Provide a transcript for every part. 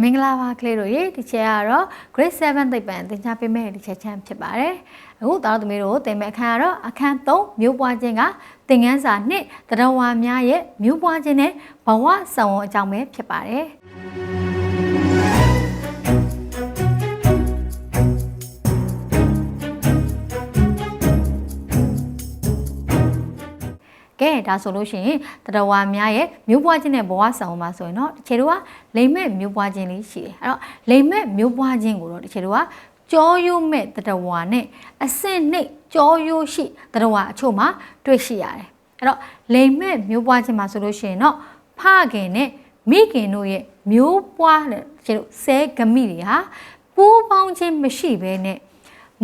မင်္ဂလာပါကလေးတို့ရေဒီချက်ကတော့ grade 7သိပ္ပံသင်ကြားပေးမယ့်ဒီချက်ချမ်းဖြစ်ပါတယ်အခုသားတို့သမီးတို့သင်မယ့်အခန်းကတော့အခန်း3မျိုးပွားခြင်းကသင်ခန်းစာ2တရဝါများရဲ့မျိုးပွားခြင်းနဲ့ဘဝဆောင်ဝန်အကြောင်းပဲဖြစ်ပါတယ် ဒါဆိုလို့ရှိရင်တရဝါများရဲ့မျိုးပွားခြင်းနဲ့ဘဝဆောင်မှာဆိုရင်တော့တချေတို့ကလိမ့်မဲ့မျိုးပွားခြင်းလေးရှိတယ်အဲ့တော့လိမ့်မဲ့မျိုးပွားခြင်းကိုတော့တချေတို့ကကြောရိုးမဲ့တရဝါနဲ့အဆင့်နှိပ်ကြောရိုးရှိတရဝါအချို့မှာတွေ့ရှိရတယ်အဲ့တော့လိမ့်မဲ့မျိုးပွားခြင်းမှာဆိုလို့ရှိရင်တော့ဖခင်နဲ့မိခင်တို့ရဲ့မျိုးပွားတဲ့တချေတို့ဆဲဂမိတွေဟာပူးပေါင်းခြင်းမရှိဘဲနဲ့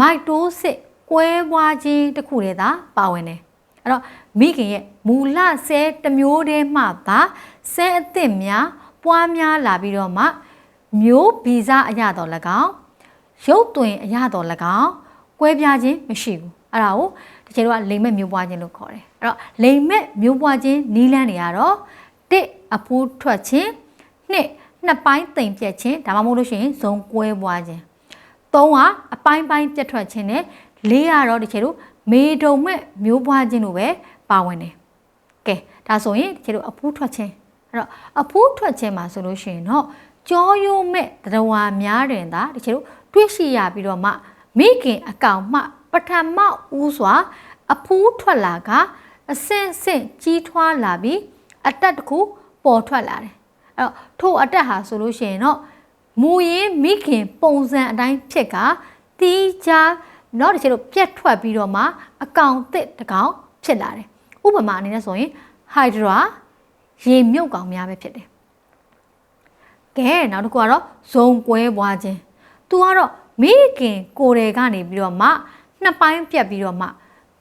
မိုက်တိုးစစ်ကွဲပွားခြင်းတစ်ခုတည်းသာပါဝင်တယ်အဲ့တော့ မိခင်ရဲ့မူလဆဲတစ်မျိုးတည်းမှသာဆဲအသစ်များပွားများလာပြီးတော့မှမျိုးဗီဇအရတော်၎င်းရုပ်သွင်အရတော်၎င်းကွဲပြားခြင်းမရှိဘူးအဲ့ဒါကိုတချို့ကလိမ်မဲ့မျိုးပွားခြင်းလို့ခေါ်တယ်အဲ့တော့လိမ်မဲ့မျိုးပွားခြင်းနီးလန်းတွေကတော့တစ်အဖိုးထွက်ခြင်းနှစ်နှစ်ပိုင်းတိမ်ပြက်ခြင်းဒါမှမဟုတ်လို့ရှိရင်ဇုံကွဲပွားခြင်းသုံးကအပိုင်းပိုင်းပြတ်ထွက်ခြင်းနဲ့လေးကတော့တချို့တို့မေတုံမဲ့မျိုးပွားခြင်းတို့ပဲ ပါဝင်တယ်ကဲဒါဆိုရင်တချို့တို့အဖိုးထွက်ခြင်းအဲ့တော့အဖိုးထွက်ခြင်းမှာဆိုလို့ရှိရင်တော့ကြောရိုးမဲ့တရဝါများတွင်သာတချို့တို့တွေ့ရှိရပြီးတော့မှမိခင်အကောင်မှပထမဦးစွာအဖိုးထွက်လာကအဆင့်ဆင့်ကြီးထွားလာပြီးအတက်တစ်ခုပေါ်ထွက်လာတယ်အဲ့တော့ထို့အတက်ဟာဆိုလို့ရှိရင်တော့မူရင်းမိခင်ပုံစံအတိုင်းဖြစ်ကတီးခြားเนาะတချို့တို့ပြက်ထွက်ပြီးတော့မှအကောင်တစ်တကောင်ဖြစ်လာတယ် ဥပမာအနေနဲ့ဆိုရင်ဟိုက်ဒရာရေမြုပ်ကောင်များပဲဖြစ်တယ်ကဲနောက်တစ်ခုကတော့ဇုံကွဲပွားခြင်းသူကတော့မိခင်ကိုယ်တယ်ကနေပြီးတော့မှနှစ်ပိုင်းပြက်ပြီးတော့မှ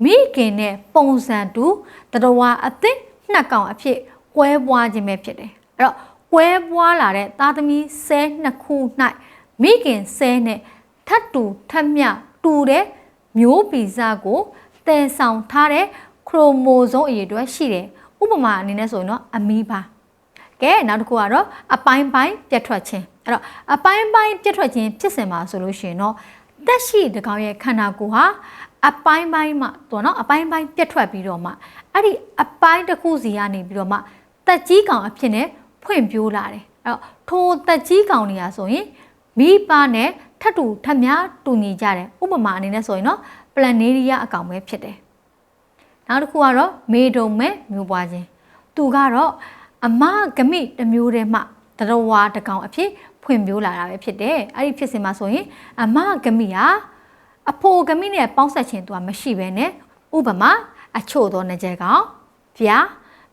မိခင်နဲ့ပုံစံတူတတော်ဝါအသစ်နှစ်ကောင်အဖြစ်ကွဲပွားခြင်းပဲဖြစ်တယ်အဲ့တော့ကွဲပွားလာတဲ့သားသမီးဆဲနှစ်ခု၌မိခင်ဆဲနဲ့ထပ်တူထပ်မြတူတဲ့မျိုးဗီဇကိုတည်ဆောင်ထားတဲ့ခ ရိုမိုဇုံးအရေအတွက်ရှိတယ်။ဥပမာအနေနဲ့ဆိုရင်တော့အမီးပါ။ကဲနောက်တစ်ခုကတော့အပိုင်းပိုင်းပြတ်ထွက်ခြင်း။အဲ့တော့အပိုင်းပိုင်းပြတ်ထွက်ခြင်းဖြစ်စဉ်မှာဆိုလို့ရှိရင်တော့တက်ရှိတကောင်ရဲ့ခန္ဓာကိုယ်ဟာအပိုင်းပိုင်းမှတော့နော်အပိုင်းပိုင်းပြတ်ထွက်ပြီးတော့မှအဲ့ဒီအပိုင်းတစ်ခုစီကနေပြီးတော့မှတက်ကြီးကောင်အဖြစ်နဲ့ဖွင့်ပြိုးလာတယ်။အဲ့တော့ထိုတက်ကြီးကောင်နေရာဆိုရင်မိပါနဲ့ထပ်တူထပ်များတူညီကြတယ်။ဥပမာအနေနဲ့ဆိုရင်တော့ planaria အကောင်ပဲဖြစ်တယ် နောက်တစ်ခုကတော့မေဒုံမဲ့မျိုးပွားခြင်းသူကတော့အမဂမိတစ်မျိုးတည်းမှတရဝါတကောင်အဖြစ်ဖွင့်ပြိုးလာတာပဲဖြစ်တယ်အဲ့ဒီဖြစ်စဉ်မှာဆိုရင်အမဂမိဟာအဖိုဂမိနဲ့ပေါင်းဆက်ခြင်းသူကမရှိဘဲနဲ့ဥပမာအချို့သောငကြဲကောင်ဗျာ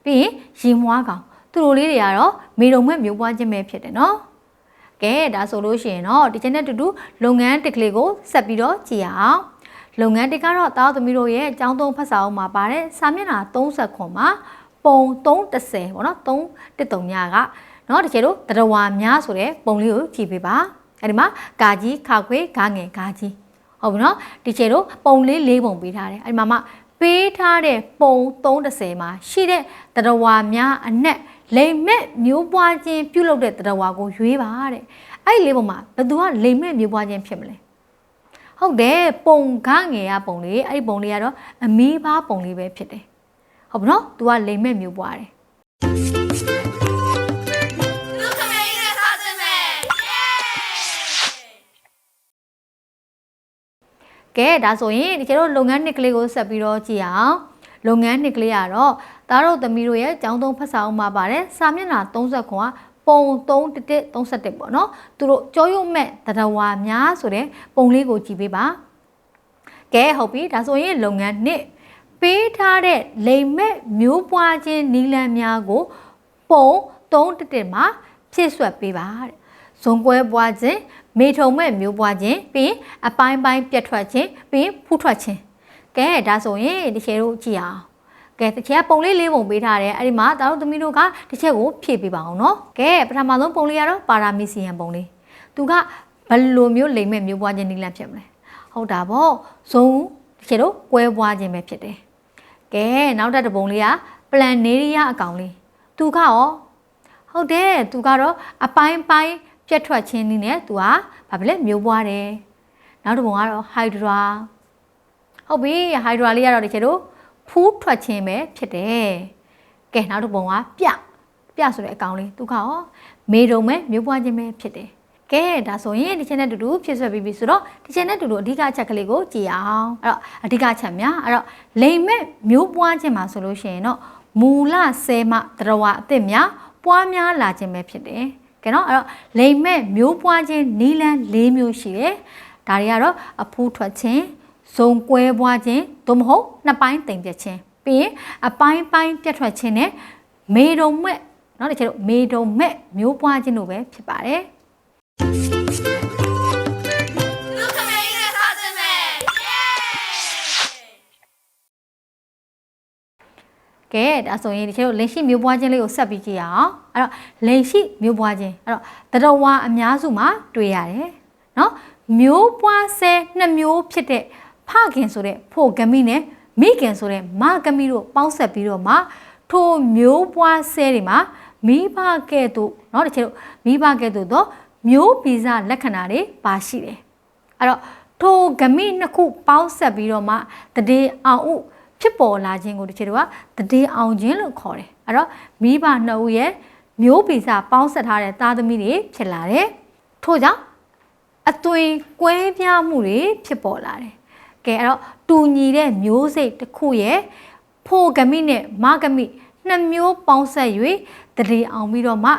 ပြီးရင်ရီမွားကောင်သူတို့လေးတွေကတော့မေဒုံမဲ့မျိုးပွားခြင်းပဲဖြစ်တယ်နော်ကဲဒါဆိုလို့ရှိရင်တော့ဒီချက်နဲ့တူတူလုပ်ငန်းတစ်ကလေးကိုဆက်ပြီးတော့ကြည့်အောင် လုပ်ငန်းတစ်ကတော့တားသမီးတို့ရဲ့အကြောင်းသုံးဖတ်စာအုပ်မှာပါတယ်စာမျက်နှာ30ခွန်မှာပုံ330ပေါ့နော်313ညကနော်တကယ်လို့တရဝါများဆိုတဲ့ပုံလေးကိုကြည့်ပေးပါအဲ့ဒီမှာဂါကြီးခါခွေဂါငယ်ဂါကြီးဟုတ်ပြီနော်ဒီချေတို့ပုံလေး၄ပုံပေးထားတယ်အဲ့ဒီမှာမှပေးထားတဲ့ပုံ30မှာရှိတဲ့တရဝါများအနက်လိမ်မဲ့မျိုးပွားခြင်းပြုလုပ်တဲ့တရဝါကိုရွေးပါတဲ့အဲ့ဒီ၄ပုံမှာဘယ်သူကလိမ်မဲ့မျိုးပွားခြင်းဖြစ်မလဲ ဟုတ်တယ်ပုံခငယ်ရပုံလေးအဲ့ဒီပုံလေးကတော့အမီးဘာပုံလေးပဲဖြစ်တယ်ဟုတ်ပြီနော် तू ကလိမ်မဲ့မျိုးပွားတယ်လူခမေးနဲ့စားစင်မယ်ယေကဲဒါဆိုရင်ဒီကျတော့လုပ်ငန်းနှစ်ကလေးကိုဆက်ပြီးတော့ကြည့်အောင်လုပ်ငန်းနှစ်ကလေးကတော့သားတို့သမီးတို့ရဲ့ចောင်းသုံးဖတ်စာအုပ်မှာပါတယ်စာမျက်နှာ30ခွန်က ပုံ311 31ပေါ့နော်သူတို့ကြောရုံမဲ့တရဝါများဆိုတဲ့ပုံလေးကိုကြည့်ပေးပါကဲဟုတ်ပြီဒါဆိုရင်လုပ်ငန်းနှစ်ပေးထားတဲ့လိမ်မဲ့မျိုးပွားခြင်းနီလန်းများကိုပုံ311မှာဖြည့်ဆွတ်ပေးပါတဲ့ဇုံကွဲပွားခြင်းမေထုံမဲ့မျိုးပွားခြင်းပြီးရင်အပိုင်းပိုင်းပြတ်ထွက်ခြင်းပြီးရင်ဖူးထွက်ခြင်းကဲဒါဆိုရင်ဒီချေတို့ကြည့်အောင် ကဲတစ်ချက်ကပုံလေးလေးပုံပေးထားတယ်အဲ့ဒီမှာတာတို့သမီးတို့ကတစ်ချက်ကိုဖြည့်ပေးပါအောင်နော်ကဲပထမဆုံးပုံလေးကတော့ပါရာမီစီယန်ပုံလေးသူကဘယ်လိုမျိုးလိမ်မဲ့မျိုးပွားခြင်းနီလန်းဖြစ်မလဲဟုတ်တာဗောဇုံတစ်ချက်တို့ကွဲပွားခြင်းပဲဖြစ်တယ်ကဲနောက်တစ်ပုံလေးကပလန်နေရီယာအကောင်လေးသူကရောဟုတ်တယ်သူကတော့အပိုင်းပိုင်းပြပြတ်ထွက်ခြင်းနည်းနဲ့သူကဘာဖြစ်လဲမျိုးပွားတယ်နောက်တစ်ပုံကတော့ hydra ဟုတ်ပြီ hydra လေးကတော့တကယ်လို့ ဖူးထွက်ခြင်းပဲဖြစ်တယ်ကဲနောက်တစ်ပုံကပြပြဆိုတဲ့အကောင်လေးသူကရောမေတုံပဲမျိုးပွားခြင်းပဲဖြစ်တယ်ကဲဒါဆိုရင်ဒီချက်နဲ့တူတူဖြစ်ဆွဲပြီးပြီဆိုတော့ဒီချက်နဲ့တူတူအဓိကအချက်ကလေးကိုကြည့်အောင်အဲ့တော့အဓိကအချက်များအဲ့တော့လိမ်မဲ့မျိုးပွားခြင်းမှာဆိုလို့ရှိရင်တော့မူလဆဲမတရဝအစ်စ်များပွားများလာခြင်းပဲဖြစ်တယ်ကဲနော်အဲ့တော့လိမ်မဲ့မျိုးပွားခြင်းနီလန်း၄မျိုးရှိတယ်ဒါတွေကတော့အဖူးထွက်ခြင်း ဇုံကွဲပွားခြင်းသို့မဟုတ်နှစ်ပိုင်းတိမ်ပြတ်ခြင်းပြီးရင်အပိုင်းပိုင်းပြတ်ထွက်ခြင်းနဲ့မေတုံမဲ့เนาะတချို့မေတုံမဲ့မျိုးပွားခြင်းတို့ပဲဖြစ်ပါတယ် လူခမေးနဲ့စားခြင်းပဲเย้ ကဲဒါဆိုရင်ဒီချို့လိန်ရှိမျိုးပွားခြင်းလေးကိုဆက်ပြီးကြည့်ရအောင်အဲ့တော့လိန်ရှိမျိုးပွားခြင်းအဲ့တော့တရဝါအများစုမှာတွေ့ရတယ်နော်မျိုးပွားဆဲနှစ်မျိုးဖြစ်တဲ့ ဖခင်ဆိုတဲ့ဖို့ဂမိနဲ့မိခင်ဆိုတဲ့မဂမိတို့ပေါင်းဆက်ပြီးတော့မှထိုမျိုးပွားဆဲတွေမှာမိဘကဲ့သို့เนาะတချို့မိဘကဲ့သို့တော့မျိုးဗီဇလက္ခဏာတွေပါရှိတယ်အဲ့တော့ထိုဂမိနှစ်ခုပေါင်းဆက်ပြီးတော့မှတတိအောင်ဥဖြစ်ပေါ်လာခြင်းကိုတချို့ကတတိအောင်ခြင်းလို့ခေါ်တယ်အဲ့တော့မိဘနှစ်ဦးရဲ့မျိုးဗီဇပေါင်းဆက်ထားတဲ့သားသမီးတွေဖြစ်လာတယ်ထို့ကြောင့်အသွင်ကွဲပြားမှုတွေဖြစ်ပေါ်လာတယ် ကဲအဲ့တော့တူညီတဲ့မျိုးစိတ်တစ်ခုရဲ့ဖိုဂမိနဲ့မဂမိနှစ်မျိုးပေါင်းဆက်၍တတိအောင်ပြီးတော့မှ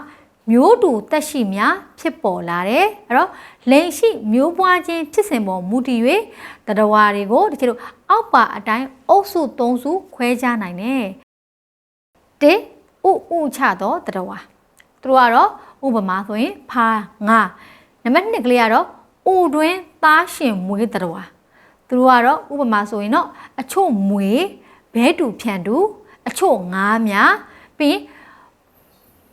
မျိုးတူတက်ရှိများဖြစ်ပေါ်လာတယ်အဲ့တော့လိန်ရှိမျိုးပွားခြင်းဖြစ်စဉ်ပေါ်မူတည်၍တတဝါတွေကိုတချို့တို့အောက်ပါအတိုင်းအုပ်စု၃စုခွဲခြားနိုင်တယ်တစ်ဥဥချတော့တတဝါသူတို့ကတော့ဥပမာဆိုရင်ဖာငါနံပါတ်2ကလေးကတော့ဥတွင်သားရှင်မွေးတတဝါ သူတို့ကတော့ဥပမာဆိုရင်တော့အချို့မွေဘဲတူဖြန်တူအချို့ငါးများပြီး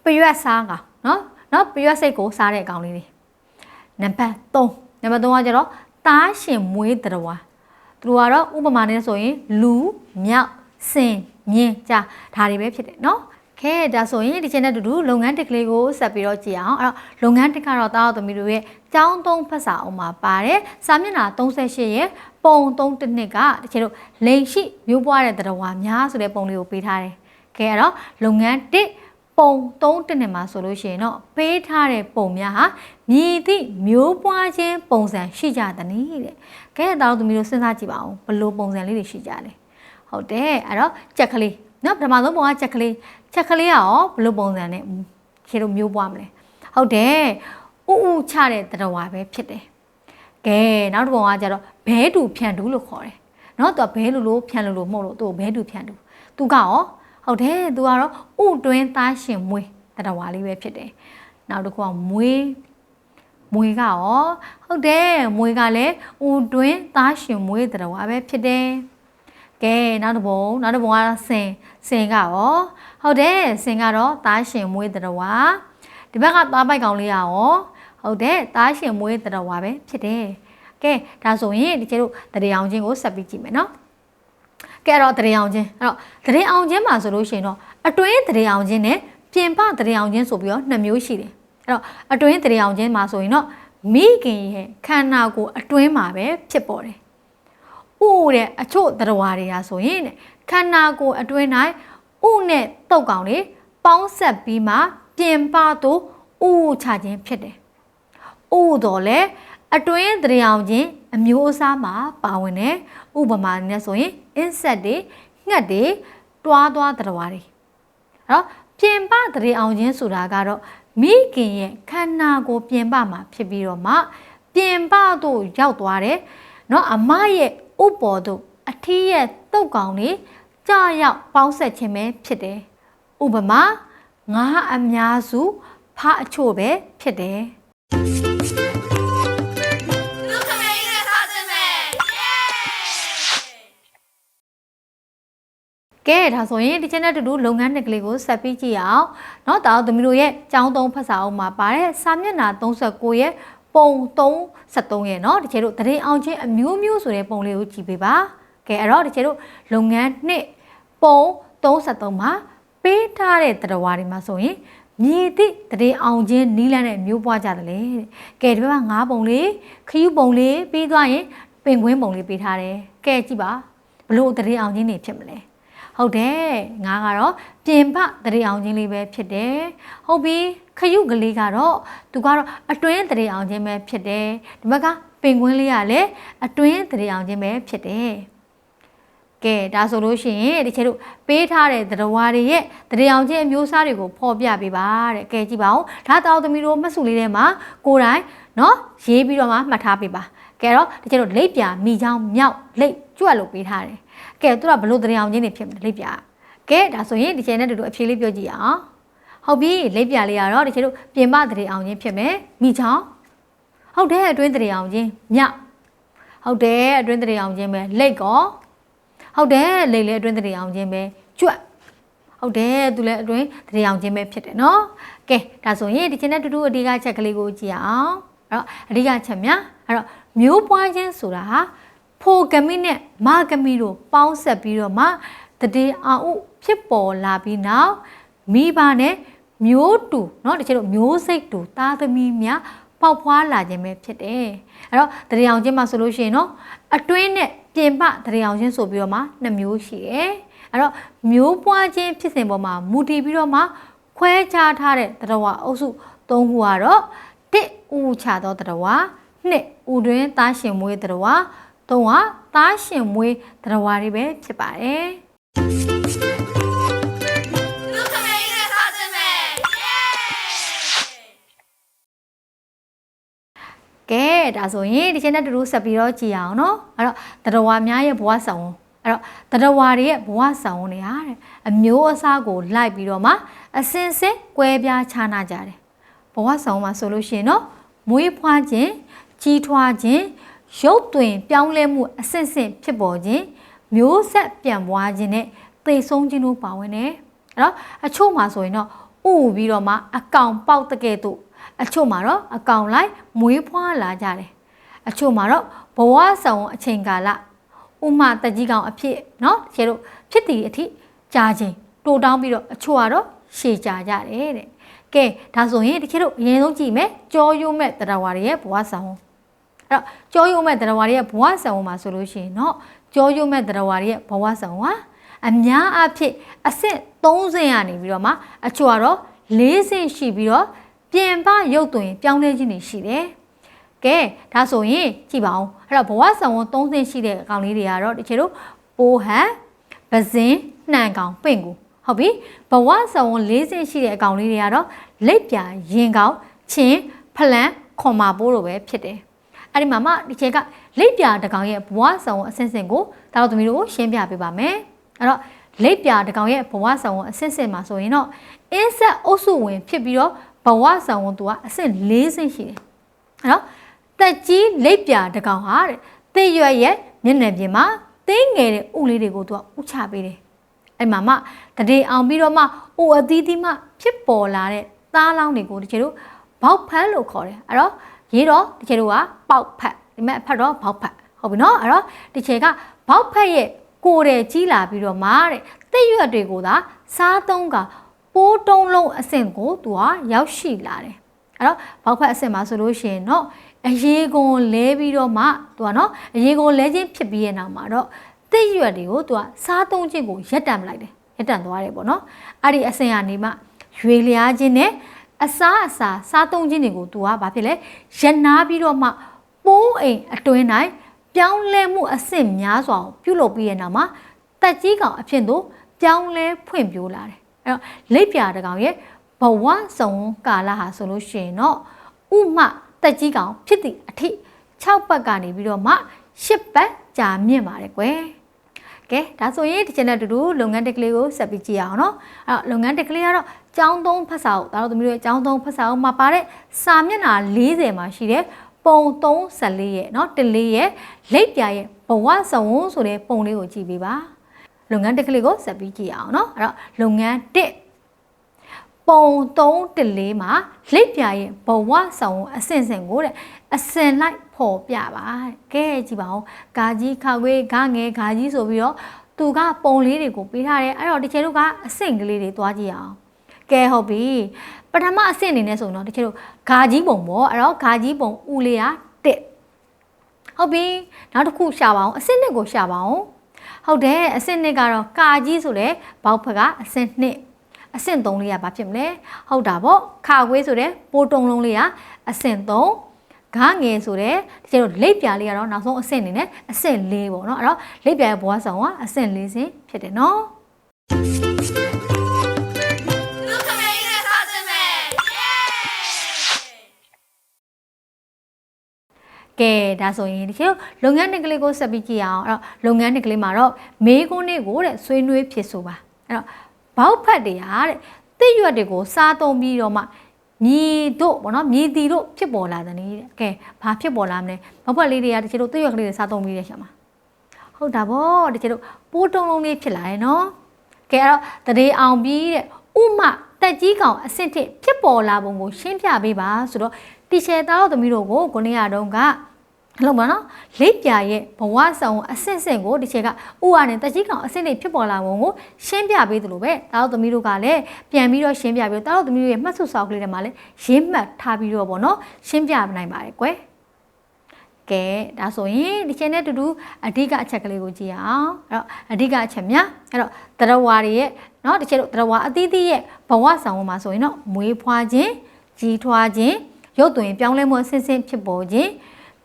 ပရွက်စားကောင်နော်နော်ပရွက်စိတ်ကိုစားတဲ့ကောင်လေးတွေနံပါတ်3နံပါတ်3ကကျတော့သားရှင်မွေးတတဝါသူတို့ကတော့ဥပမာနဲ့ဆိုရင်လူမြောက်စင်မြင်းကြားဒါတွေပဲဖြစ်တယ်နော်ခဲဒါဆိုရင်ဒီချိန်နဲ့တူတူလုပ်ငန်းတစ်ကလေးကိုဆက်ပြီးတော့ကြည့်အောင်အဲ့တော့လုပ်ငန်းတစ်ကတော့တားတော်သမီးတို့ရဲ့ကျောင်းသုံးဖတ်စာအုပ်မှာပါတယ်စာမျက်နှာ38ရဲ့ ပုံ3တစ်နှစ်ကဒီချိန်တို့လိန်ရှိမျိုးပွားတဲ့တရဝါများဆိုတဲ့ပုံလေးကိုပေးထားတယ်ခဲအဲ့တော့လုပ်ငန်းတစ်ပုံ3တစ်နှစ်မှာဆိုလို့ရှိရင်တော့ပေးထားတဲ့ပုံများဟာမြည်သည့်မျိုးပွားခြင်းပုံစံရှိကြတဲ့နည်းတဲ့ခဲတားတော်သမီးတို့စဉ်းစားကြည့်ပါဦးဘယ်လိုပုံစံလေးတွေရှိကြလဲဟုတ်တယ်အဲ့တော့ကြက်ကလေးနော်ပထမဆုံးပုံကကြက်ကလေးချက်ကလေးကရောဘယ်လိုပုံစံနဲ့ခြေတို့မျိုးပွားမလဲဟုတ်တယ်ဥဥချတဲ့တရဝါပဲဖြစ်တယ် ကဲနောက်တစ်ပုံကကျတော့ဘဲတူဖြန်တူလို့ခေါ်တယ်နော်သူကဘဲလူလို့ဖြန်လူလို့မဟုတ်လို့သူ့ကိုဘဲတူဖြန်တူသူကရောဟုတ်တယ်သူကတော့ဥတွင်းသားရှင်မွေးတရဝါလေးပဲဖြစ်တယ်နောက်တစ်ခုကမွေးမွေကရောဟုတ်တယ်မွေကလည်းဥတွင်းသားရှင်မွေးတရဝါပဲဖြစ်တယ်ကဲနောက်တစ်ပုံနောက်တစ်ပုံကဆင်ဆင်ကရောဟုတ်တယ်ဆင်ကတော့သားရှင်မွေးတရဝါဒီဘက်ကသားပိုက်ကောင်လေးကရော ဟုတ်တယ်သားရှင်မွေးတရဝါပဲဖြစ်တယ်ကဲဒါဆိုရင်ဒီကျတို့တရေအောင်ချင်းကိုဆက်ပြီးကြည့်မယ်နော်ကဲအဲ့တော့တရေအောင်ချင်းအဲ့တော့တရေအောင်ချင်းမှာဆိုလို့ရှိရင်တော့အတွင်းတရေအောင်ချင်းနဲ့ပြင်ပတရေအောင်ချင်းဆိုပြီးတော့နှစ်မျိုးရှိတယ်အဲ့တော့အတွင်းတရေအောင်ချင်းမှာဆိုရင်တော့မိခင်ရဲ့ခန္ဓာကိုယ်အတွင်းမှာပဲဖြစ်ပေါ်တယ်ဥတဲ့အချို့တရဝါတွေကဆိုရင်တဲ့ခန္ဓာကိုယ်အတွင်း၌ဥနဲ့တုတ်ကောင်တွေပေါင်းဆက်ပြီးမှပြင်ပသို့ဥချခြင်းဖြစ်တယ်။ ဥတော်လဲအတွင်းတရေအောင်ချင်းအမျိုးအစားမှာပါဝင်တယ်။ဥပမာနဲ့ဆိုရင် insect တွေငှက်တွေတွားသွားတရဝါတွေ။အဲ့တော့ပြင်ပတရေအောင်ချင်းဆိုတာကတော့မိခင်ရဲ့ခန္ဓာကိုယ်ပြင်ပမှာဖြစ်ပြီးတော့မှပြင်ပသို့ရောက်သွားတယ်။နော်အမရဲ့ဥပ္ပေါ်သို့အထီးရဲ့တုတ်ကောင်တွေကြာရောက်ပေါင်းဆက်ခြင်းပဲဖြစ်တယ်။ဥပမာငါးအများစုဖအချို့ပဲဖြစ်တယ် ကဲဒါဆိုရင်ဒီချက်နဲ့တူတူလုပ်ငန်းတစ်ကလေးကိုဆက်ပြီးကြည့်အောင်။เนาะတာသမီးတို့ရဲ့ចောင်းသုံးဖတ်စာအုပ်မှာပါတဲ့စာမျက်နှာ39ရဲ့ပုံ373ရဲ့เนาะဒီချက်တို့တရေအောင်ချင်းအမျိုးမျိုးဆိုတဲ့ပုံလေးကိုကြည့်ပေးပါ။ကဲအဲ့တော့ဒီချက်တို့လုပ်ငန်းနှစ်ပုံ373မှာပေးထားတဲ့တရဝါတွေမှာဆိုရင် မြည်သည့်တရေအောင်ချင်းနီးလန်းတဲ့မျိုးပွားကြတယ်လေတဲ့ကဲဒီဘက်ကငါးပုံလေးခယူပုံလေးပြီးသွားရင်ပင်ကွင်းပုံလေးပေးထားတယ်ကဲကြည့်ပါဘလို့တရေအောင်ချင်းနေဖြစ်မလဲ ဟုတ်တယ်ငါကတော့ပြင်ပတရေအောင်ချင်းလေးပဲဖြစ်တယ်ဟုတ်ပြီခရုကလေးကတော့သူကတော့အတွင်းတရေအောင်ချင်းပဲဖြစ်တယ်ဒီဘက်ကပင်ကွင်းလေးကလည်းအတွင်းတရေအောင်ချင်းပဲဖြစ်တယ်ကဲဒါဆိုလို့ရှိရင်ဒီချေတို့ပေးထားတဲ့သတ္တဝါတွေရဲ့တရေအောင်ချင်းအမျိုးအစားတွေကိုဖော်ပြပေးပါတဲ့ကဲကြည့်ပါဦးဒါတောက်သမီးတို့မှတ်စုလေးထဲမှာကိုယ်တိုင်နော်ရေးပြီးတော့မှမှတ်ထားပေးပါကဲတော့ဒီချေတို့လိပ်ပြမိချောင်းမြောက်လိပ်ကြွက်လို့ပေးထားတယ် ကဲသူကဘလို့တရေအောင်ချင်းတွေဖြစ်မလဲလိပ်ပြကဲဒါဆိုရင်ဒီချေနဲ့တူတူအဖြေလေးပြောကြည့်အောင်ဟုတ်ပြီလိပ်ပြလေးကတော့ဒီချေတို့ပြင်ပတရေအောင်ချင်းဖြစ်မယ်မိချောင်းဟုတ်တယ်အတွင်းတရေအောင်ချင်းမြောက်ဟုတ်တယ်အတွင်းတရေအောင်ချင်းပဲလိပ်ကောဟုတ်တယ်လိပ်လေအတွင်းတရေအောင်ချင်းပဲကြွက်ဟုတ်တယ်သူလည်းအတွင်းတရေအောင်ချင်းပဲဖြစ်တယ်နော်ကဲဒါဆိုရင်ဒီချင်တဲ့တူတူအဓိကချက်ကလေးကိုကြည့်အောင်အဲ့တော့အဓိကချက်များအဲ့တော့မျိုးပွားခြင်းဆိုတာဟာ ဖိုဂမိနဲ့မာဂမိတို့ပေါင်းဆက်ပြီးတော့မှတတိအောင်ဥဖြစ်ပေါ်လာပြီးနောက်မိဘနဲ့မျိုးတူเนาะတချို့မျိုးစိတ်တူသားသမီးများပေါက်ဖွာလာခြင်းပဲဖြစ်တယ်အဲ့တော့တတိအောင်ချင်းမှာဆိုလို့ရှိရင်เนาะအတွင်းနဲ့ပြင်ပတတိအောင်ချင်းဆိုပြီးတော့မှနှစ်မျိုးရှိတယ်အဲ့တော့မျိုးပွားခြင်းဖြစ်စဉ်ပေါ်မှာမူတည်ပြီးတော့မှခွဲခြားထားတဲ့တရဝအုပ်စု၃ခုကတော့တစ်ဥချသောတရဝနှစ်ဥတွင်သားရှင်မွေးတရဝ သုံးကသားရှင်မွေးတရဝတွေပဲဖြစ်ပါတယ်လူခမေးနဲ့စားခြင်းပဲเย้ကဲဒါဆိုရင်ဒီချိန်နဲ့တူတူဆက်ပြီးတော့ကြည်အောင်နော်အဲ့တော့တရဝများရဲ့ဘဝဆောင်အဲ့တော့တရဝတွေရဲ့ဘဝဆောင်တွေဟာတဲ့အမျိုးအစားကိုလိုက်ပြီးတော့မှအစင်စင်ကွဲပြားခြားနာကြတယ်ဘဝဆောင်မှာဆိုလို့ရှိရင်နော်မွေးဖွားခြင်းကြီးထွားခြင်း ရုပ်သွင်ပြောင်းလဲမှုအဆင့်ဆင့်ဖြစ်ပေါ်ခြင်းမျိုးဆက်ပြန်ပွားခြင်းနဲ့သေဆုံးခြင်းတို့ပါဝင်တယ်အဲ့တော့အချို့မှာဆိုရင်တော့ဥပြီးတော့မှအကောင်ပေါက်တကဲ့သို့အချို့မှာတော့အကောင်လိုက်မွေးဖွားလာကြတယ်အချို့မှာတော့ဘဝဆောင်အချိန်ကာလဥမာတက်ကြီးကောင်အဖြစ်เนาะတကယ်လို့ဖြစ်တည်အထိကြာခြင်းတိုးတောင်းပြီးတော့အချို့ကတော့ရှည်ကြာကြတယ်တဲ့ကဲဒါဆိုရင်တကယ်လို့အရင်ဆုံးကြည့်မယ်ကြောရိုးမဲ့တရားဝါတွေရဲ့ဘဝဆောင်အဲ့ တော့ကြောယုံမဲ့တရဝါတွေရဲ့ဘဝဆံဝင်မှာဆိုလို့ရှိရင်တော့ကြောယုံမဲ့တရဝါတွေရဲ့ဘဝဆံဝင်ဟာအများအဖြစ်အဆင့်30ကနေပြီးတော့မှအချို့ကတော့၄ဆင့်ရှိပြီးတော့ပြင်ပရုပ်သွင်းပြောင်းလဲခြင်းတွေရှိတယ်။ကဲဒါဆိုရင်ကြည့်ပါဦးအဲ့တော့ဘဝဆံဝန်3ဆင့်ရှိတဲ့အကောင်လေးတွေကတော့တချို့တို့ပိုးဟန်ပဇင်းနှံကောင်ပင့်ကူဟုတ်ပြီဘဝဆံဝန်၄ဆင့်ရှိတဲ့အကောင်လေးတွေကတော့လက်ပြရင်ကောင်ချင်းဖလန်ခွန်မာပိုးတို့ပဲဖြစ်တယ်။ အဲ့ဒီမှာမှဒီချက်ကလက်ပြတကောင်ရဲ့ဘဝဆောင်ဝန်အဆင့်ဆင့်ကိုတာတော်သမီးတို့ကိုရှင်းပြပေးပါမယ်။အဲ့တော့လက်ပြတကောင်ရဲ့ဘဝဆောင်ဝန်အဆင့်ဆင့်မှာဆိုရင်တော့အင်းဆက်အုပ်စုဝင်ဖြစ်ပြီးတော့ဘဝဆောင်ဝန်သူကအဆင့်၄ဆင့်ရှိတယ်။အဲ့တော့တက်ကြီးလက်ပြတကောင်ဟာတဲ့သိရွက်ရဲ့မျက်နှာပြင်မှာသိငယ်တဲ့ဥလေးတွေကိုသူကဥချပေးတယ်။အဲ့မှာမှတရေအောင်ပြီးတော့မှဥအသီးသီးမှဖြစ်ပေါ်လာတဲ့သားလောင်းတွေကိုတကယ်လို့ဘောက်ဖက်လို့ခေါ်တယ်။အဲ့တော့ ရေးတော့တကယ်လို့ကပေါက်ဖက်ဒီမဲ့အဖက်တော့ဘောက်ဖက်ဟုတ်ပြီနော်အဲ့တော့ဒီချေကဘောက်ဖက်ရဲ့ကိုယ်တယ်ကြီးလာပြီးတော့မှတဲ့သိရွက်တွေကိုသာစားသုံးကပိုးတုံးလုံးအဆင့်ကိုသူကရောက်ရှိလာတယ်အဲ့တော့ဘောက်ဖက်အဆင့်မှာဆိုလို့ရှိရင်တော့အရေးကုန်လဲပြီးတော့မှသူကနော်အရေးကုန်လဲခြင်းဖြစ်ပြီးရဲ့နောက်မှာတော့သိရွက်တွေကိုသူကစားသုံးခြင်းကိုရက်တံမလိုက်တယ်ရက်တံသွားတယ်ပေါ့နော်အဲ့ဒီအဆင့်ကနေမှရွေလျားခြင်းနဲ့ အစားအစာစားသုံးခြင်းတွေကိုသူကဘာဖြစ်လဲရနာပြီးတော့မှပိုးအိမ်အတွင်းတိုင်းပြောင်းလဲမှုအဆင့်များစွာကိုပြုလုပ်ပြီးရဲ့နောက်မှာတက်ကြီးကောင်အဖြစ်သို့ပြောင်းလဲဖွင့်ပြိုးလာတယ်အဲ့တော့လက်ပြတကောင်ရဲ့ဘဝဆောင်ကာလဟာဆိုလို့ရှိရင်တော့ဥမတက်ကြီးကောင်ဖြစ်သည့်အထိ6ပတ်ကနေပြီးတော့မှ10ပတ်ကြာမြင့်ပါတယ်ကွယ် ကဲဒါဆိုရင်ဒီချန်နယ်တူတူလုပ်ငန်းတက်ကလေးကိုဆက်ပြီးကြည့်အောင်နော်အဲ့တော့လုပ်ငန်းတက်ကလေးကတော့ចောင်းသုံးဖတ်စာအုပ်ဒါတော့သမီးတို့ရဲ့ចောင်းသုံးဖတ်စာအုပ်မှာပါတဲ့စာမျက်နှာ40မှာရှိတဲ့ပုံ34ရဲ့เนาะတလေးရဲ့လက်ပြရဲ့ဘဝဆောင်ဆိုတဲ့ပုံလေးကိုကြည့်ပေးပါလုပ်ငန်းတက်ကလေးကိုဆက်ပြီးကြည့်အောင်เนาะအဲ့တော့လုပ်ငန်း1 ပုံ3တလေးမှာလက်ပြရဲ့ဘဝဆောင်အဆင့်ဆင့်ကိုတဲ့အစင်လိုက်ဖော်ပြပါကဲကြည့်ပါဦးဂါကြီးခါခွေးဂငယ်ဂါကြီးဆိုပြီးတော့သူကပုံလေးတွေကိုပေးထားတယ်အဲ့တော့တချေတို့ကအဆင့်ကလေးတွေသွားကြည့်အောင်ကကဲဟုတ်ပြီပထမအဆင့်အနေနဲ့ဆိုရင်တော့တချို့ဂါကြီးပုံပေါ့အဲ့တော့ဂါကြီးပုံဦးလေးကတစ်ဟုတ်ပြီနောက်တစ်ခုရှာပါအောင်အဆင့်နှစ်ကိုရှာပါအောင်ဟုတ်တယ်အဆင့်နှစ်ကတော့ကာကြီးဆိုတဲ့ဘောက်ဖက်ကအဆင့်နှစ် အဆင့်3လေးကဘာဖြစ်မလဲဟုတ်တာပေါ့ခါခွေးဆိုတဲ့ပိုးတုံလုံးလေးကအဆင့်3ဂါငယ်ဆိုတဲ့တကယ်တော့လိပ်ပြာလေးကတော့နောက်ဆုံးအဆင့်အနေနဲ့အဆင့်၄ပေါ့နော်အဲ့တော့လိပ်ပြာရဲ့ဘဝဆောင်ကအဆင့်၄ဆင့်ဖြစ်တယ်နော်လူခမင်းနဲ့စားစမယ်ကဲဒါဆိုရင်ဒီလိုလုပ်ငန်းတစ်ကလေးကိုဆက်ပြီးကြည့်အောင်အဲ့တော့လုပ်ငန်းတစ်ကလေးမှာတော့မေးခွန်းလေးကိုတဲ့ဆွေးနွေးဖြစ်ဆိုပါအဲ့တော့ ဘောက်ဖတ်တွေကတဲ့တစ်ရွက်တွေကိုစားသုံးပြီးတော့မှမြည်တို့ဗောနော်မြည်တီတို့ဖြစ်ပေါ်လာတဲ့နည်းတဲ့ကဲဘာဖြစ်ပေါ်လာမလဲဘောက်ဖတ်လေးတွေကတချို့တစ်ရွက်ကလေးတွေစားသုံးပြီးတဲ့ရှာမှာဟုတ်တာဗောတချို့ပိုးတုံးလုံးလေးဖြစ်လာတယ်နော်ကဲအဲ့တော့တရေအောင်ပြီးတဲ့ဥမတက်ကြီးကောင်အဆင့်ထိဖြစ်ပေါ်လာပုံကိုရှင်းပြပေးပါဆိုတော့တီရှယ်သားတို့သမီးတို့ကိုကိုနေရတုန်းက ဟုတ်ပါနော်လိပ်ပြာရဲ့ဘဝဆောင်အဆင့်ဆင့်ကိုဒီချက်ကဥအားနဲ့တကြီးကောင်အဆင့်တွေဖြစ်ပေါ်လာပုံကိုရှင်းပြပေးသလိုပဲတာတို့သမီးတို့ကလည်းပြန်ပြီးတော့ရှင်းပြပြီးတာတို့သမီးတို့ရဲ့မှတ်စုဆောက်ကလေးတွေမှာလည်းရင်းမှတ်ထားပြီးတော့ဗောနော်ရှင်းပြနိုင်ပါတယ်ကွယ်ကဲဒါဆိုရင်ဒီချက်နဲ့တူတူအဓိကအချက်ကလေးကိုကြည့်အောင်အဲ့တော့အဓိကအချက်များအဲ့တော့တရဝါတွေရဲ့เนาะဒီချက်တို့တရဝါအသီးသီးရဲ့ဘဝဆောင်မှာဆိုရင်တော့မွေးဖွားခြင်းကြီးထွားခြင်းရုပ်သွင်းပြောင်းလဲမှုအဆင့်ဆင့်ဖြစ်ပေါ်ခြင်း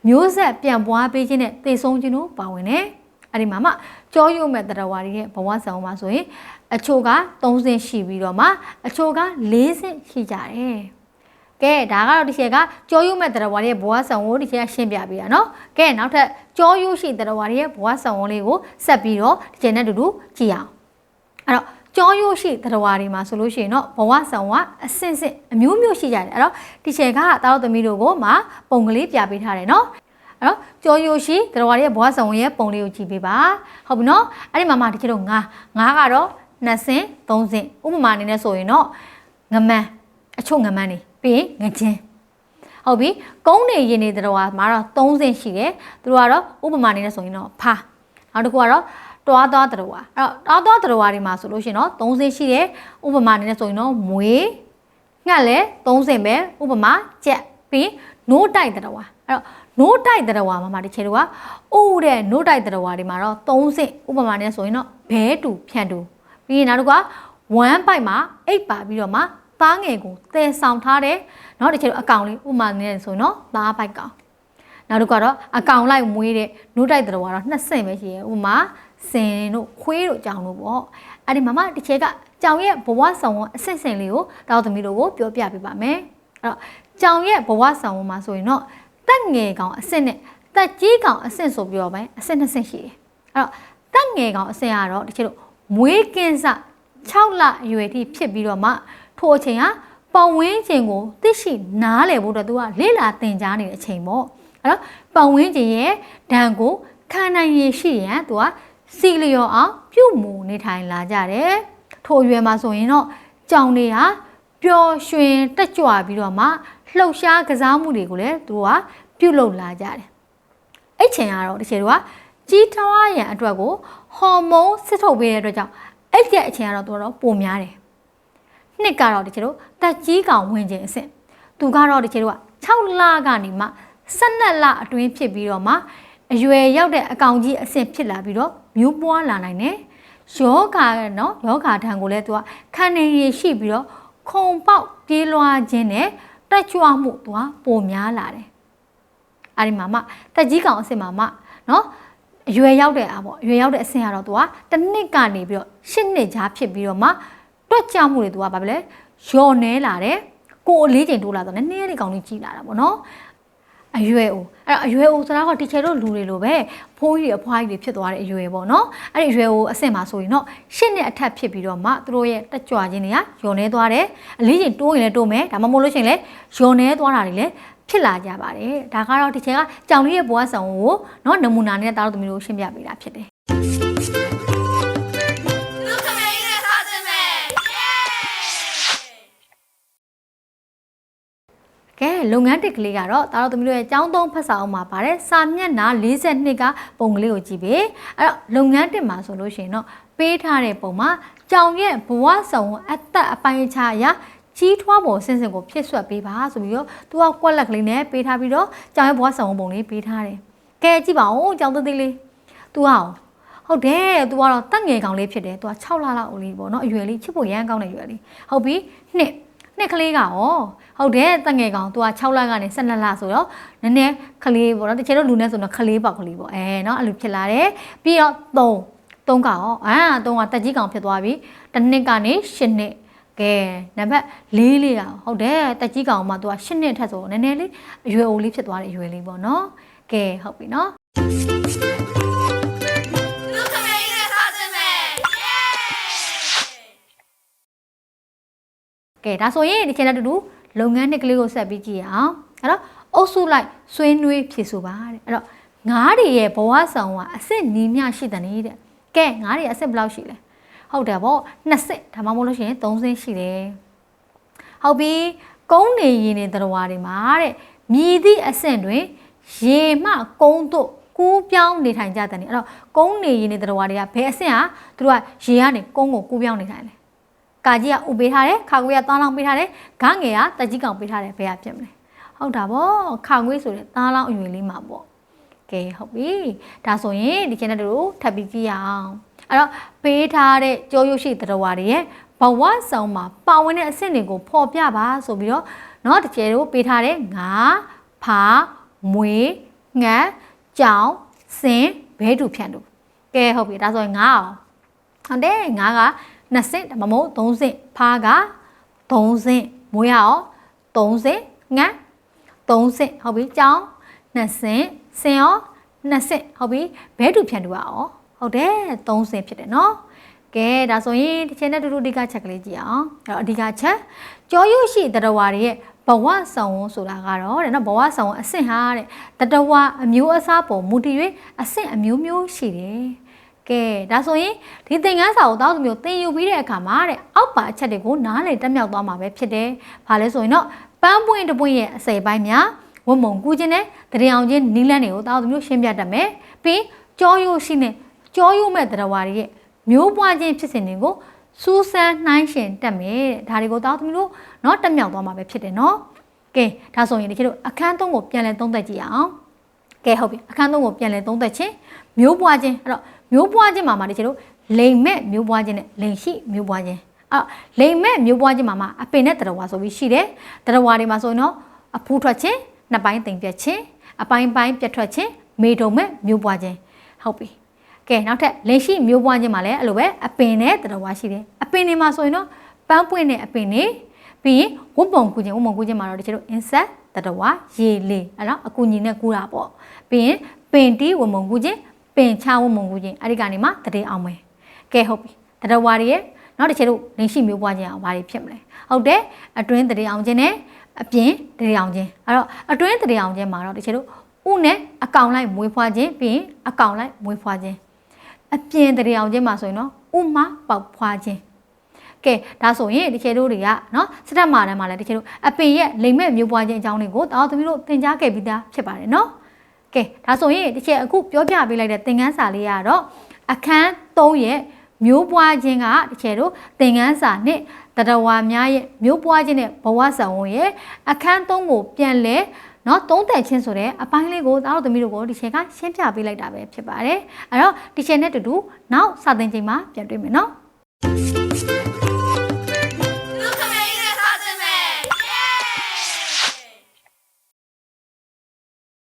မျိုးဆက်ပြန်ပွားပေးခြင်းနဲ့တည်ဆုံးခြင်းတို့ပါဝင်တယ်အဲ့ဒီမှာမှကြောရုံမဲ့တရဝါရီရဲ့ဘဝဆောင်မှာဆိုရင်အချို့က3ဆင့်ရှိပြီးတော့မှအချို့က4ဆင့်ရှိကြတယ်။ကဲဒါကတော့ဒီချက်ကကြောရုံမဲ့တရဝါရီရဲ့ဘဝဆောင်ကိုဒီချက်ကရှင်းပြပေးတာနော်။ကဲနောက်ထပ်ကြောရုံရှိတရဝါရီရဲ့ဘဝဆောင်လေးကိုဆက်ပြီးတော့ဒီချက်နဲ့အတူတူကြည့်အောင်။အဲ့တော့ကြောရိုးရှိတရဝါတွေမှာဆိုလို့ရှိရင်တော့ဘဝဆောင်ကအစင်စင်အမျိုးမျိုးရှိကြတယ်အဲ့တော့ဒီချိန်ကတားတော်သမီးတို့ကိုမှပုံကလေးပြပေးထားတယ်နော် နော်ကြော်ယိုရှိတရဝါရဲ့ဘွားဆောင်ရဲ့ပုံလေးကိုကြည့်ပေးပါဟုတ်ပြီနော်အဲ့ဒီမှာမှတချို့ငါငါကတော့နှစ်စင်းသုံးစင်းဥပမာအနေနဲ့ဆိုရင်တော့ငမန်းအချို့ငမန်းနေပြီးငချင်းဟုတ်ပြီကုန်းနေရင်နေတရဝါမှာတော့သုံးစင်းရှိတယ်သူတို့ကတော့ဥပမာအနေနဲ့ဆိုရင်တော့ဖာနောက်တစ်ခုကတော့တွားသွားတရဝါအဲ့တော့တွားသွားတရဝါတွေမှာဆိုလို့ရှိရင်တော့သုံးစင်းရှိတယ်ဥပမာအနေနဲ့ဆိုရင်တော့မွေငှက်လဲ30ပဲဥပမာကြက်ပြီး no တိုက်တတော်อ่ะအဲ့တော့ 노တိုက်တရဝါမှာမတချေတို့ကအိုးတဲ့노တိုက်တရဝါတွေမှာတော့3ဆင့်ဥပမာနဲ့ဆိုရင်တော့ဘဲတူဖြန့်တူပြီးရင်နောက်တစ်ခုက1ပိုက်မှာ8ပါပြီးတော့မှသားငယ်ကိုတည်ဆောင်ထားတယ်နောက်တစ်ချေတို့အကောင်လေးဥပမာနဲ့ဆိုရင်တော့သားပိုက်ကောင်နောက်တစ်ခုကတော့အကောင်လိုက်မွေးတဲ့노တိုက်တရဝါတော့2ဆင့်ပဲရှိရဥပမာစင်တို့ခွေးတို့ကြောင်တို့ပေါ့အဲ့ဒီမမတစ်ချေကကြောင်ရဲ့ဘဝဆောင်ဝန်အစစ်စင်လေးကိုတောက်သမီးတို့ကိုပြောပြပေးပါမယ်အဲ့တော့ကြောင်ရဲ့ဘဝဆောင်ဝန်မှာဆိုရင်တော့ တက်ငယ်ကောင်အဆင့်နဲ့တက်ကြီးကောင်အဆင့်ဆိုပြီးတော့ပဲအဆင့်နှစ်ဆင့်ရှိတယ်အဲ့တော့တက်ငယ်ကောင်အဆင့်ကတော့ဒီချက်တို့မွေးကင်းစ6လအရွယ်ထိဖြစ်ပြီးတော့မှထိုအချိန်ဟာပတ်ဝန်းကျင်ကိုသိရှိနားလည်ဖို့အတွက်သူကလေ့လာသင်ကြားနေတဲ့အချိန်ပေါ့အဲ့တော့ပတ်ဝန်းကျင်ရဲ့ဒဏ်ကိုခံနိုင်ရရှိရန်သူကစီလျော်အောင်ပြုမှုနေထိုင်လာကြတယ်ထိုအရွယ်မှာဆိုရင်တော့ကြောင်တွေဟာပျော်ရွှင်တက်ကြွပြီးတော့မှ လှုပ်ရှားကစားမှုတွေကိုလည်းသူကပြုလုပ်လာကြတယ်အဲ့ချိန်ကတော့တချို့ကကြီးထွားရန်အတွက်ကိုဟော်မုန်းစစ်ထုတ်ပေးတဲ့အတွက်ကြောင့်အဲ့ဒီအချိန်ကတော့သူကတော့ပိုများတယ်နှစ်ကတော့တချို့တက်ကြီးကောင်ဝင်ခြင်းအဆင့်သူကတော့တချို့က6လကနေမှ12လအတွင်းဖြစ်ပြီးတော့မှအရွယ်ရောက်တဲ့အကောင်ကြီးအဆင့်ဖြစ်လာပြီးတော့မျိုးပွားလာနိုင်တယ်ယောဂါနော်ယောဂါထံကိုလည်းသူကခံနေရရှိပြီးတော့ခုံပေါက်ပြေးလွှားခြင်းနဲ့ တက်ကြွမှုသူကပိုများလာတယ်အဲ့ဒီမှာမှတက်ကြီးကောင်အဆင့်မှာမှနော်အရွယ်ရောက်တဲ့အပေါ့အရွယ်ရောက်တဲ့အဆင့်ကတော့သူကတစ်နှစ်ကနေပြီးတော့ရှစ်နှစ်ကြားဖြစ်ပြီးတော့မှတွက်ကြမှုတွေသူကဘာပဲလဲယော်နေလာတယ်ကိုအလေးချိန်တိုးလာတော့နည်းနည်းလေးကောင်လေးကြီးလာတာပေါ့နော် အရွယ်အိုအဲ့တော့အရွယ်အိုဆိုတာကတီချာတို့လူတွေလိုပဲဖိုးကြီးတွေအဖွားကြီးတွေဖြစ်သွားတဲ့အရွယ်ပေါ့နော်အဲ့ဒီအရွယ်အိုအဆင့်မှာဆိုရင်တော့ရှစ်နှစ်အထက်ဖြစ်ပြီးတော့မှသူတို့ရဲ့တက်ကြွခြင်းတွေကညှော်နေသွားတယ်အလေးချိန်တိုးရင်လည်းတိုးမယ်ဒါမှမဟုတ်လို့ရှိရင်လည်းညှော်နေသွားတာတွေလည်းဖြစ်လာကြပါတယ်ဒါကတော့တီချာကကြောင်လေးရဲ့ဘဝဆောင်ကိုနော်နမူနာနဲ့တားလို့သမီးတို့ရှင်းပြပေးတာဖြစ်တယ် ကဲလုပ်ငန်းတစ်ကလေးကတော့ဒါတော့သမီးတို့ရဲ့ចောင်းသုံးဖတ်စာအုပ်မှာပါတယ်စာမျက်နှာ42ကပုံကလေးကိုကြည့်ပေးအဲ့တော့လုပ်ငန်းတစ်မှာဆိုလို့ရှိရင်တော့ပေးထားတဲ့ပုံမှာကြောင်ရဲ့ဘဝဆောင်အသက်အပိုင်းခြားအရာကြီးထွားပုံစင်စင်ကိုဖြည့်ဆွက်ပေးပါဆိုပြီးတော့သူကကွက်လက်ကလေးနဲ့ပေးထားပြီးတော့ကြောင်ရဲ့ဘဝဆောင်ပုံလေးပေးထားတယ်ကဲကြည့်ပါဦးကြောင်သေးသေးလေးသူကဟုတ်တယ်။ तू ကတော့တက်ငယ်ကောင်လေးဖြစ်တယ်။ तू က6လလောက်လေးပေါ့နော်။အရွယ်လေးချစ်ဖို့ရမ်းကောင်းတဲ့အရွယ်လေး။ဟုတ်ပြီ။နှစ် နှစ်ကလေးကရောဟုတ်တယ်တက်ငယ်ကောင် तू က6လကနေ12လဆိုတော့နည်းနည်းကလေးပေါ့နော်တချို့လူနဲ့ဆိုတော့ကလေးပေါက်ကလေးပေါ့အဲနော်အဲ့လိုဖြစ်လာတယ်ပြီးတော့3သုံးကရောအာသုံးကတက်ကြီးကောင်ဖြစ်သွားပြီတစ်နှစ်ကနေ၈နှစ်ကဲနံပါတ်၄လေးကဟုတ်တယ်တက်ကြီးကောင်မှသူက၈နှစ်ထက်ဆိုနည်းနည်းလေးအရွယ်အိုလေးဖြစ်သွားတဲ့အရွယ်လေးပေါ့နော်ကဲဟုတ်ပြီနော်သူ ကဲဒါဆိုရင်ဒီချိန်နဲ့တူတူလုပ်ငန်းနှစ်ကလေးကိုဆက်ပြီးကြည့်ရအောင်အဲ့တော့အုပ်စုလိုက်ဆွေးနွေးဖြေဆိုပါတဲ့အဲ့တော့ငါးတွေရဲ့ဘဝဆောင်ကအစ်စ်နီးမျှရှိတယ်နေတဲ့ကဲငါးတွေအစ်စ်ဘယ်လောက်ရှိလဲဟုတ်တယ်ဗော20ဒါမှမဟုတ်လို့ရှိရင်30ရှိတယ်ဟုတ်ပြီကုန်းနေရင်နေတော်တွေမှာတဲ့မြည်သည့်အဆင့်တွင်ရေမှကုန်းတို့ကူးပြောင်းနေထိုင်ကြတယ်အဲ့တော့ကုန်းနေရင်နေတော်တွေကဘယ်အဆင့်ဟာသူတို့ကရေကနေကုန်းကိုကူးပြောင်းနေထိုင်လဲ ကာကြီးကဥပေးထားတယ်ခါခွေးကသားလောင်းပေးထားတယ်ဂငယ်ကတက်ကြီးကောင်ပေးထားတယ်ဘယ်ကဖြစ်မလဲဟုတ်တာဗောခါခွေးဆိုတဲ့သားလောင်းအရွယ်လေးမှာပေါ့ကဲဟုတ်ပြီဒါဆိုရင်ဒီကျန်တဲ့တို့ထပ်ပြီးကြည့်ရအောင်အဲ့တော့ပေးထားတဲ့ကြောရုပ်ရှိသတ္တဝါတွေရဲ့ဘဝဆောင်မှာပါဝင်တဲ့အဆင့်တွေကိုဖော်ပြပါဆိုပြီးတော့เนาะတကယ်တို့ပေးထားတဲ့ငါဖာမွေငတ်ကြောင်စင်ဘဲတူဖြန့်တို့ကဲဟုတ်ပြီဒါဆိုရင်ငါအောင် ဟုတ်တယ်ငါးက 2ဆင့်ဒါမှမဟုတ်3ဆင့်ဖားက3ဆင့်မွေးရအောင်3ဆင့်ငန်း3ဆင့်ဟုတ်ပြီကြောင်း2ဆင့်ဆင်ရော2ဆင့်ဟုတ်ပြီဘဲတူဖြန်တူရအောင်ဟုတ်တယ်3ဆင့်ဖြစ်တယ်နော်ကဲဒါဆိုရင်ဒီချိန်နဲ့တူတူအဓိကချက်ကလေးကြည့်အောင်အဲ့တော့အဓိကချက်ကြောရွရှိတတဝါတွေရဲ့ဘဝဆောင်ဝန်ဆိုတာကတော့တဲ့နော်ဘဝဆောင်ဝန်အဆင့်ဟာတဲ့တတဝါအမျိုးအစားပေါ်မူတည်၍အဆင့်အမျိုးမျိုးရှိတယ် ကဲဒါဆိုရင်ဒီသင်ခန်းစာကိုတောက်သူမျိုးသင်ယူပြီးတဲ့အခါမှာတဲ့အောက်ပါအချက်တွေကိုနားလည်တက်မြောက်သွားမှာပဲဖြစ်တယ်။ဘာလဲဆိုရင်တော့ပန်းပွင့်တပွင့်ရဲ့အစိပ်ပိုင်းများဝတ်မုံကူးခြင်းနဲ့တရေအောင်ချင်းနီးလန်းတွေကိုတောက်သူမျိုးရှင်းပြတတ်မယ်။ပြီးကြောရိုးရှိနဲ့ကြောရိုးမဲ့တရားဝါတွေရဲ့မျိုးပွားခြင်းဖြစ်စဉ်တွေကိုစူးစမ်းနှိုင်းရှင်တက်မယ်တဲ့။ဒါတွေကိုတောက်သူမျိုးเนาะတက်မြောက်သွားမှာပဲဖြစ်တယ်เนาะ။ကဲဒါဆိုရင်ဒီခေတ်တို့အခန်းသုံးကိုပြန်လည်သုံးသပ်ကြည့်အောင်။ ကဲဟုတ်ပြီအခန်းသုံးကိုပြန်လဲသုံးသက်ခြင်းမျိုးပွားခြင်းအဲ့တော့ မျိုးပွားခြင်းမှာမှာတချို့တို့လိမ်မဲ့မျိုးပွားခြင်းနဲ့လိမ်ရှိမျိုးပွားခြင်းအဲ့တော့လိမ်မဲ့မျိုးပွားခြင်းမှာမှာအပင်နဲ့တရဝါဆိုပြီးရှိတယ်တရဝါတွေမှာဆိုရင်တော့အဖူးထွက်ခြင်းနှစ်ပိုင်းတိမ်ပြတ်ခြင်းအပိုင်းပိုင်းပြတ်ထွက်ခြင်းမေတုံမဲ့မျိုးပွားခြင်းဟုတ်ပြီကဲနောက်ထပ်လိမ်ရှိမျိုးပွားခြင်းမှာလည်းအဲ့လိုပဲအပင်နဲ့တရဝါရှိတယ်အပင်တွေမှာဆိုရင်တော့ပန်းပွင့်တဲ့အပင်တွေပြီးရင်ဝတ်ပုံကူခြင်းဝတ်ပုံကူခြင်းမှာတော့တချို့တို့ insect တတဝါရေလေအဲ့တော့အကူညီနဲ့ကူတာပေါ့ပြီးရင်ပင်တီးဝမုံကူခြင်း ပင်ချဝမုံကူခြင်းအဲ့ဒီကနေမှတည်အောင်မယ်ကဲဟုတ်ပြီတတဝါတွေရဲ့နောက်တစ်ချက်တို့လင်းရှိမျိုးပွားခြင်းအောင်ဘာတွေဖြစ်မလဲဟုတ်တယ်အတွင်းတည်အောင်ခြင်းနဲ့အပြင်တည်အောင်ခြင်းအဲ့တော့အတွင်းတည်အောင်ခြင်းမှာတော့တစ်ချက်တို့ဥနဲ့အကောင်လိုက်မွေးဖွားခြင်းပြီးရင်အကောင်လိုက်မွေးဖွားခြင်းအပြင်တည်အောင်ခြင်းမှာဆိုရင်တော့ဥမပေါက်ဖွားခြင်းကဲဒါဆိုရင်ဒီချေတို့တွေကနော်စတက်မာတန်းမှာလည်းဒီချေတို့အပင်ရဲ့လိမ်မဲ့မျိုးပွားခြင်းအကြောင်းတွေကိုတောင်းသမီးတို့သင်ကြားခဲ့ပြီးသားဖြစ်ပါတယ်နော် ကဲဒါဆိုရင်ဒီချေအခုပြောပြပေးလိုက်တဲ့သင်ခန်းစာလေးကတော့အခန်း3ရဲ့မျိုးပွားခြင်းကဒီချေတို့သင်ခန်းစာနဲ့တတဝါများရဲ့မျိုးပွားခြင်းနဲ့ဘဝဆောင်ဝင်ရဲ့အခန်း3ကိုပြန်လဲနော်သုံးသက်ချင်းဆိုတဲ့အပိုင်းလေးကိုသားတို့သမီးတို့ကိုဒီချေကရှင်းပြပေးလိုက်တာပဲဖြစ်ပါတယ်အဲ့တော့ဒီချေနဲ့တူတူနောက်စာသင်ချိန်မှာပြန်တွေ့မယ်နော်